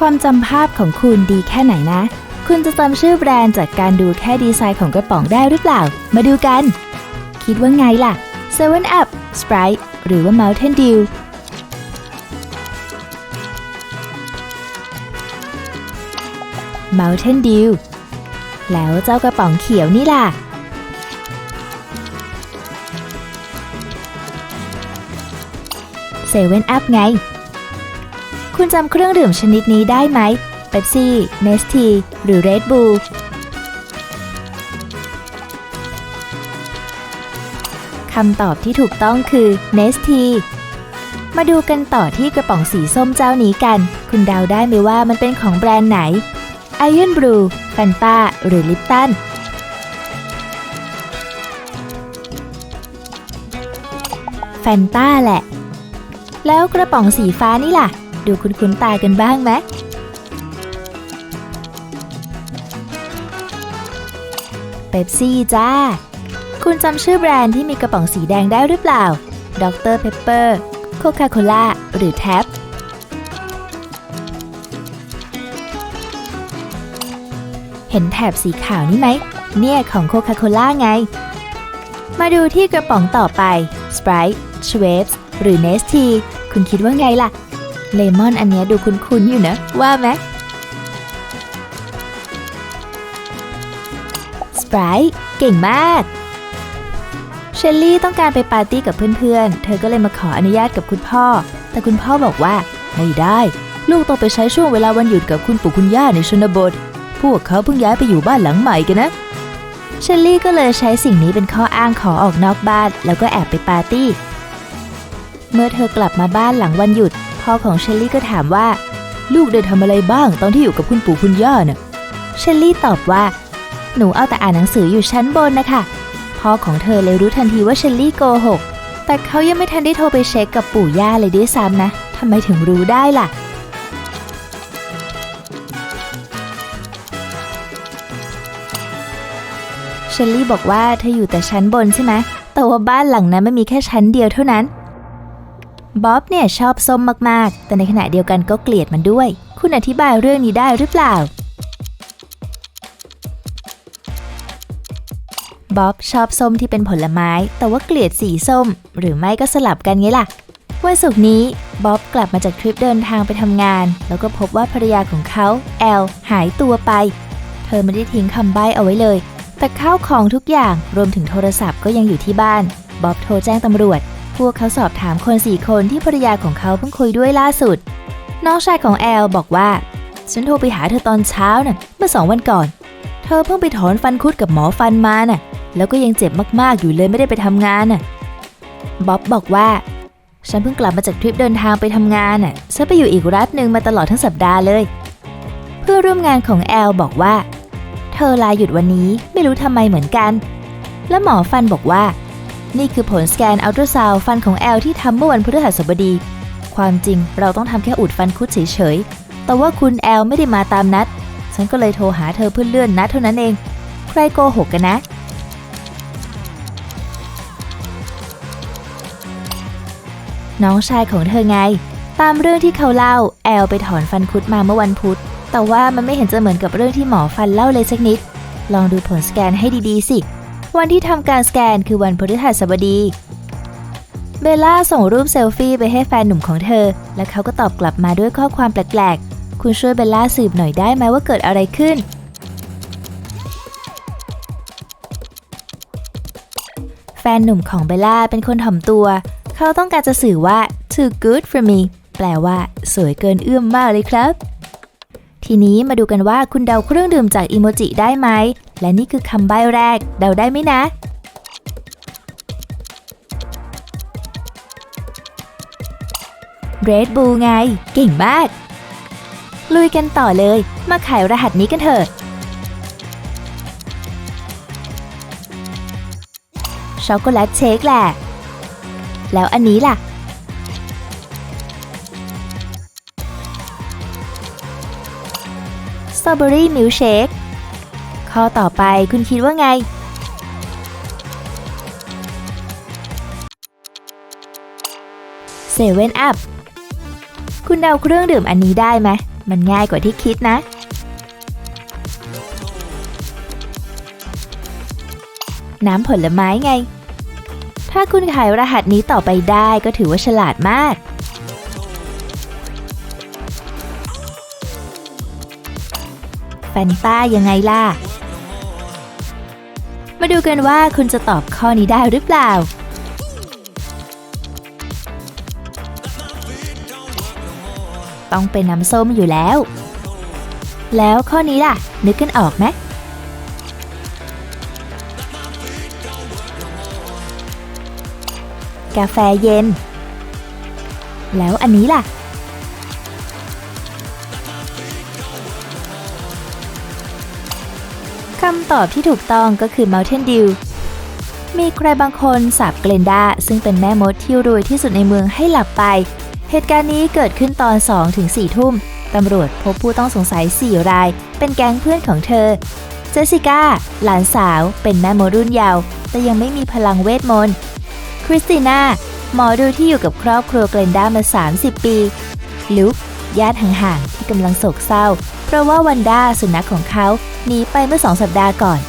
ความจำภาพของคุณดีแค่ไหนนะ คุณจะจำชื่อแบรนด์จากการดูแค่ดีไซน์ของกระป๋องได้หรือเปล่า มาดูกัน คิดว่าไงล่ะ7 Up Sprite หรือว่า Mountain Dew Mountain Dew แล้วเจ้ากระป๋องเขียวนี่ล่ะ เซเว่นอัพไง คุณจำเครื่องดื่มชนิดนี้ได้ไหมเบปซี่ เนสที หรือเรดบูลคำตอบที่ถูกต้องคือเนสทีมาดูกันต่อที่กระป๋องสีส้มเจ้านี้กัน คุณเดาได้ไหมว่ามันเป็นของแบรนด์ไหนไอ o อนบรูแฟนตาหรือลิปตันแฟนตาแหละ แล้วกระป๋องสีฟ้านี่ล่ะ ดูคุณคุ้นๆตากันบ้างไหมเ e ปซี่จ้า คุณจำชื่อแบรนด์ที่มีกระป๋องสีแดงได้หรือเปล่าดรเปปเปอร์โคคาโคล่าหรือแท็บเห็นแถบสีขาวนี่ไหม เนี่ยของโคคาโคล่าไง มาดูที่กระป๋องต่อไป Sprite, s h w e p s หรือ Nestea คุณคิดว่าไงล่ะ เลมอนอันเนี้ยดูคุ้นๆอยู่นะ ว่าไหม Sprite เก่งมาก เชลลี่ต้องการไปปาร์ตี้กับเพื่อนๆ เธอก็เลยมาขออนุญาตกับคุณพ่อ แต่คุณพ่อบอกว่า ไม่ได้ ลูกต้องไปใช้ช่วงเวลาวันหยุดกับคุณปู่คุณย่าในชนบท พวกเขาเพิ่งย้ายไปอยู่บ้านหลังใหม่กันนะเชลลี่ก็เลยใช้สิ่งนี้เป็นข้ออ้างขอออกนอกบ้าน แล้วก็แอบไปปาร์ตี้ เมื่อเธอกลับมาบ้านหลังวันหยุด พ่อของเชลลี่ก็ถามว่า ลูกได้ทำอะไรบ้างตอนที่อยู่กับคุณปู่คุณย่าน่ะเชลลี่ตอบว่า หนูเอาแต่อ่านหนังสืออยู่ชั้นบนนะคะพ่อของเธอเลยรู้ทันทีว่าเชลลี่โกหก แต่เขายังไม่ทันได้โทรไปเช็คกับปู่ย่าเลยด้วยซ้ำนะทำไมถึงรู้ได้ล่ะเชลลี่บอกว่าเธออยู่แต่ชั้นบนใช่ไหมแต่ว่าบ้านหลังนั้นไม่มีแค่ชั้นเดียวเท่านั้น บ๊อบเนี่ยชอบส้มมากๆ แต่ในขณะเดียวกันก็เกลียดมันด้วย คุณอธิบายเรื่องนี้ได้หรือเปล่า บ๊อบชอบส้มที่เป็นผลไม้ แต่ว่าเกลียดสีส้ม หรือไม่ก็สลับกันไงล่ะ วันศุกร์นี้บ๊อบกลับมาจากทริปเดินทางไปทำงาน แล้วก็พบว่าภรรยาของเขาแอลหายตัวไป เธอไม่ได้ทิ้งคำใบ้เอาไว้เลย แต่ข้าวของทุกอย่างรวมถึงโทรศัพท์ก็ยังอยู่ที่บ้านบ๊อบโทรแจ้งตำรวจ พวกเขาสอบถามคนสี่คนที่ภรรยาของเขาเพิ่งคุยด้วยล่าสุด น้องชายของแอลบอกว่า ฉันโทรไปหาเธอตอนเช้าน่ะเมื่อสองวันก่อน เธอเพิ่งไปถอนฟันคุดกับหมอฟันมาน่ะ แล้วก็ยังเจ็บมากๆอยู่เลยไม่ได้ไปทำงานน่ะบ๊อบบอกว่า ฉันเพิ่งกลับมาจากทริปเดินทางไปทำงานน่ะฉันไปอยู่อีกรัฐหนึ่งมาตลอดทั้งสัปดาห์เลย เพื่อนร่วมงานของแอลบอกว่า เธอลาหยุดวันนี้ไม่รู้ทำไมเหมือนกัน และหมอฟันบอกว่า นี่คือผลสแกนอัลตราซาวฟันของแอลที่ทำเมื่อวันพฤหัสบดี ความจริงเราต้องทำแค่อุดฟันคุดเฉยๆ แต่ว่าคุณแอลไม่ได้มาตามนัด ฉันก็เลยโทรหาเธอเพื่อเลื่อนนัดเท่านั้นเอง ใครโกหกกันนะ น้องชายของเธอไง ตามเรื่องที่เขาเล่า แอลไปถอนฟันคุดมาเมื่อวันพุธ แต่ว่ามันไม่เห็นจะเหมือนกับเรื่องที่หมอฟันเล่าเลยสักนิด ลองดูผลสแกนให้ดีๆสิ วันที่ทำการสแกนคือวันพฤหัสบดี เบลล่าส่งรูปเซลฟี่ไปให้แฟนหนุ่มของเธอ และเขาก็ตอบกลับมาด้วยข้อความแปลกๆ คุณช่วยเบลล่าสืบหน่อยได้ไหมว่าเกิดอะไรขึ้น แฟนหนุ่มของเบลล่าเป็นคนถ่อมตัว เขาต้องการจะสื่อว่า too good for me แปลว่า สวยเกินเอื้อมมากเลยครับ ทีนี้มาดูกันว่าคุณเดาเครื่องดื่มจากอีโมจิได้ไหม และนี่คือคำใบ้แรก เดาได้ไหมนะ Red Bull ไง เก่งมาก ลุยกันต่อเลย มาไขรหัสนี้กันเถอะ ช็อกโกแลตเชคแหละ แล้วอันนี้ล่ะ ตรอเบอรี่มิลเชคข้อต่อไปคุณคิดว่าไง เซเว่นอัพ คุณเดาเครื่องดื่มอันนี้ได้ไหม มันง่ายกว่าที่คิดนะ น้ำผลไม้ไง ถ้าคุณขายรหัสนี้ต่อไปได้ก็ถือว่าฉลาดมาก นต้ายังไงล่ะ มาดูกันว่าคุณจะตอบข้อนี้ได้หรือเปล่า ต้องเป็นน้ำส้มอยู่แล้ว แล้วข้อนี้ล่ะ นึกกันออกไหมกาแฟเย็น แล้วอันนี้ล่ะำตอบที่ถูกต้องก็คือ Mountain Dew มีใครบางคนสาบเกลนดาซึ่งเป็นแม่มดที่รวยที่สุดในเมืองให้หลับไป เหตุการณ์นี้เกิดขึ้นตอน2ถึง4ทุ่ม ตำรวจพบผู้ต้องสงสัย 4 ราย เป็นแก๊งเพื่อนของเธอ เจสสิก้า หลานสาว เป็นแม่มดรุ่นเยาว์แต่ยังไม่มีพลังเวทมนต์ คริสติน่า หมอดูที่อยู่กับครอบครัวเกลนดามา 30 ปี ลุคญาติห่างๆที่กำลังโศกเศร้า เพราะว่าวันด้าสุนัขของเขาหนีไปเมื่อสองสัปดาห์ก่อน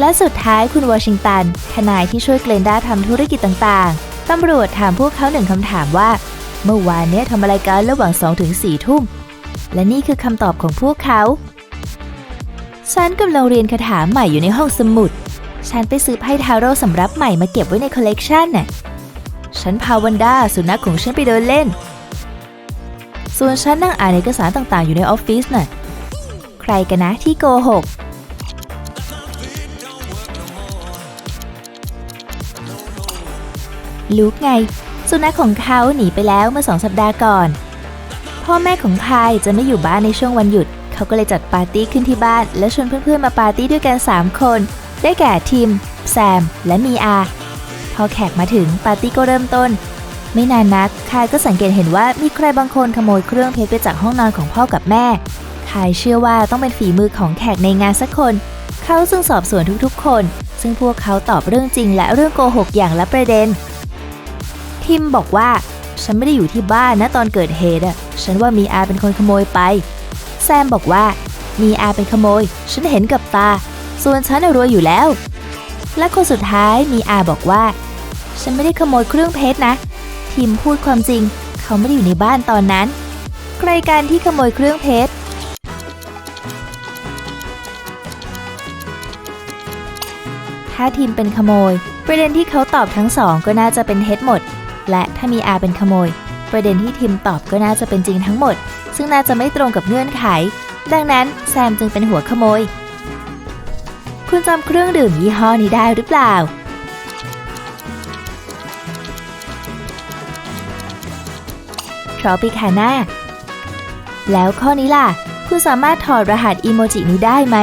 และสุดท้ายคุณวอชิงตันทนายที่ช่วยเกลนด้าทำธุรกิจต่างๆ ตำรวจถามพวกเขาหนึ่งคำถามว่า เมื่อวานเนี้ยทำอะไรกันระหว่าง2ถึง4ทุ่ม และนี่คือคำตอบของพวกเขา ฉันกำลังเรียนคาถาใหม่อยู่ในห้องสมุด ฉันไปซื้อไพ่ทาโร่สำรับใหม่มาเก็บไว้ในคอลเลกชันน่ะ ฉันพาวันด้าสุนัขของฉันไปเดินเล่นส่วนฉันนั่งอ่านเอกสารต่างๆ อยู่ในออฟฟิศน่ะ ใครกันนะที่โกหกลูกไง สุนัขของเขาหนีไปแล้วเมื่อสองสัปดาห์ก่อน พ่อแม่ของพายจะไม่อยู่บ้านในช่วงวันหยุด เขาก็เลยจัดปาร์ตี้ขึ้นที่บ้าน และชวนเพื่อนๆมาปาร์ตี้ด้วยกัน 3 คน ได้แก่ทิมแซม และมีอา พอแขกมาถึงปาร์ตี้ก็เริ่มต้น ไม่นานนักคายก็สังเกตเห็นว่ามีใครบางคนขโมยเครื่องเพชรไปจากห้องนอนของพ่อกับแม่ คายเชื่อว่าต้องเป็นฝีมือของแขกในงานสักคน เขาซึ่งสอบสวนทุกๆ คน ซึ่งพวกเขาตอบเรื่องจริงและเรื่องโกหกอย่างละประเด็น ทิมบอกว่า ฉันไม่ได้อยู่ที่บ้านนะตอนเกิดเหตุอะฉันว่ามีอาเป็นคนขโมยไป แซมบอกว่า มีอาเป็นขโมย ฉันเห็นกับตา ส่วนฉันรวยอยู่แล้ว และคนสุดท้ายมีอาบอกว่า ฉันไม่ได้ขโมยเครื่องเพชรนะ ทิมพูดความจริง เขาไม่ได้อยู่ในบ้านตอนนั้น ใครกันที่ขโมยเครื่องเพชร ถ้าทีมเป็นขโมย ประเด็นที่เขาตอบทั้งสองก็น่าจะเป็นเท็จหมด และถ้ามีอาเป็นขโมย ประเด็นที่ทีมตอบก็น่าจะเป็นจริงทั้งหมด ซึ่งน่าจะไม่ตรงกับเงื่อนไข ดังนั้นแซมจึงเป็นหัวขโมย คุณจำเครื่องดื่มยี่ห้อนี้ได้หรือเปล่าทรอปิคาน่าแล้วข้อนี้ล่ะ คุณสามารถถอดรหัสอีโมจินี้ได้ไหม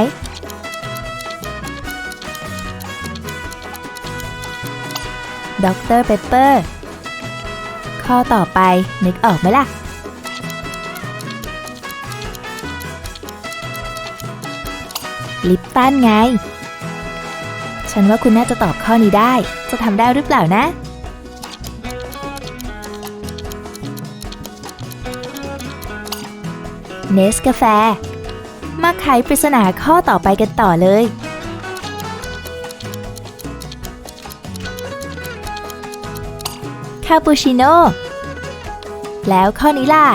ดรเปปเปอร์ ข้อต่อไปนึกออกไหมล่ะ ลิปตันไง ฉันว่าคุณน่าจะตอบข้อนี้ได้ จะทำได้หรือเปล่านะเนสกาแฟ มาไขปริศนาข้อต่อไปกันต่อเลยาปูชิโน่ แล้วข้อนี้ล่ะ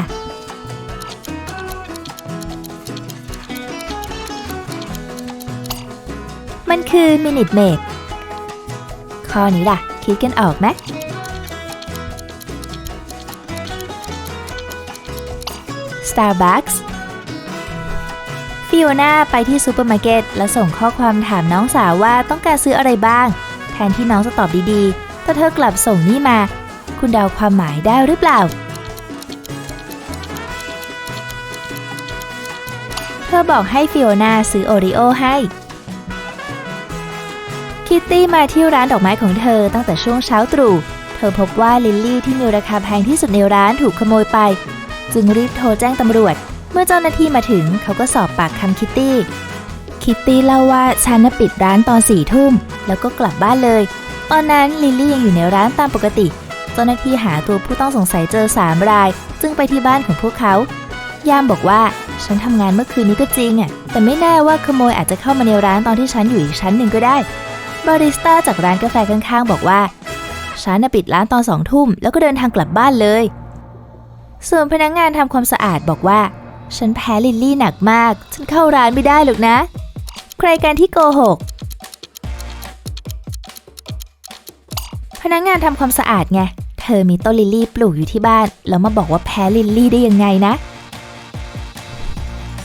มันคือมินิ e เมดข้อนี้ล่ะ คิดกันออกไหม Starbucks ฟิโอนาไปที่ซูเปอร์มาร์เก็ตและส่งข้อความถามน้องสาวว่าต้องการซื้ออะไรบ้าง แทนที่น้องจะตอบดีๆ แต่เธอกลับส่งนี่มา คุณเดาความหมายได้หรือเปล่า เธอบอกให้ฟิโอนาซื้อโอริโอให้ คิตตี้มาที่ร้านดอกไม้ของเธอตั้งแต่ช่วงเช้าตรู่ เธอพบว่าลิลลี่ที่มีราคาแพงที่สุดในร้านถูกขโมยไป จึงรีบโทรแจ้งตำรวจ เมื่อเจ้าหน้าที่มาถึงเขาก็สอบปากคำคิตตี้คิตตี้เล่าว่าฉันน่ะปิดร้านตอนสี่ทุ่ม แล้วก็กลับบ้านเลย ตอนนั้นลิลลี่ยังอยู่ในร้านตามปกติ เจ้าหน้าที่หาตัวผู้ต้องสงสัยเจอสามรายจึงไปที่บ้านของพวกเขา ยามบอกว่าฉันทำงานเมื่อคืนนี้ก็จริงอะแต่ไม่แน่ว่าขโมยอาจจะเข้ามาในร้านตอนที่ฉันอยู่อีกชั้นหนึ่งก็ได้ บาริสต้าจากร้านกาแฟข้างๆ บอกว่าฉันปิดร้านตอนสองทุ่มแล้วก็เดินทางกลับบ้านเลย ส่วนพนักงานทำความสะอาดบอกว่า ฉันแพ้ลิลลี่หนักมาก ฉันเข้าร้านไม่ได้หรอกนะ ใครกันที่โกหก พนักงานทำความสะอาดไง เธอมีต้นลิลลี่ปลูกอยู่ที่บ้าน แล้วมาบอกว่าแพ้ลิลลี่ได้ยังไงนะ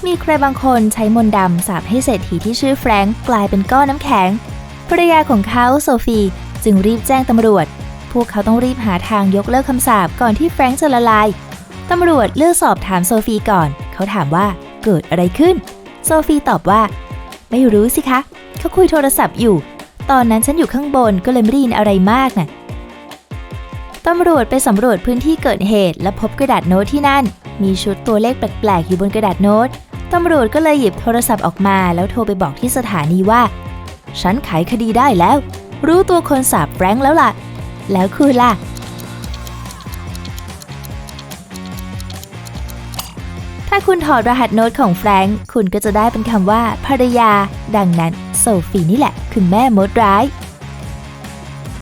มีใครบางคนใช้มนต์ดำสาปให้เศรษฐีที่ชื่อแฟรงก์กลายเป็นก้อนน้ำแข็งภรรยาของเขาโซฟีจึงรีบแจ้งตำรวจ พวกเขาต้องรีบหาทางยกเลิกคำสาปก่อนที่แฟรงก์จะละลาย ตำรวจเลือกสอบถามโซฟีก่อน เขาถามว่าเกิดอะไรขึ้น โซฟีตอบว่า ไม่รู้สิคะ เขาคุยโทรศัพท์อยู่ ตอนนั้นฉันอยู่ข้างบนก็เลยไม่ได้ยินอะไรมากน่ะ ตำรวจไปสำรวจพื้นที่เกิดเหตุ และพบกระดาษโน้ตที่นั่น มีชุดตัวเลขแปลกๆอยู่บนกระดาษโน้ตตำรวจก็เลยหยิบโทรศัพท์ออกมา แล้วโทรไปบอกที่สถานีว่า ฉันไขคดีได้แล้ว รู้ตัวคนสาบแฟรงค์แล้วล่ะ แล้วคุณล่ะ ถ้าคุณถอดรหัสโน้ตของแฟรงค์คุณก็จะได้เป็นคำว่าภรรยา ดังนั้น โซฟีนี่แหละ คือแม่มดร้าย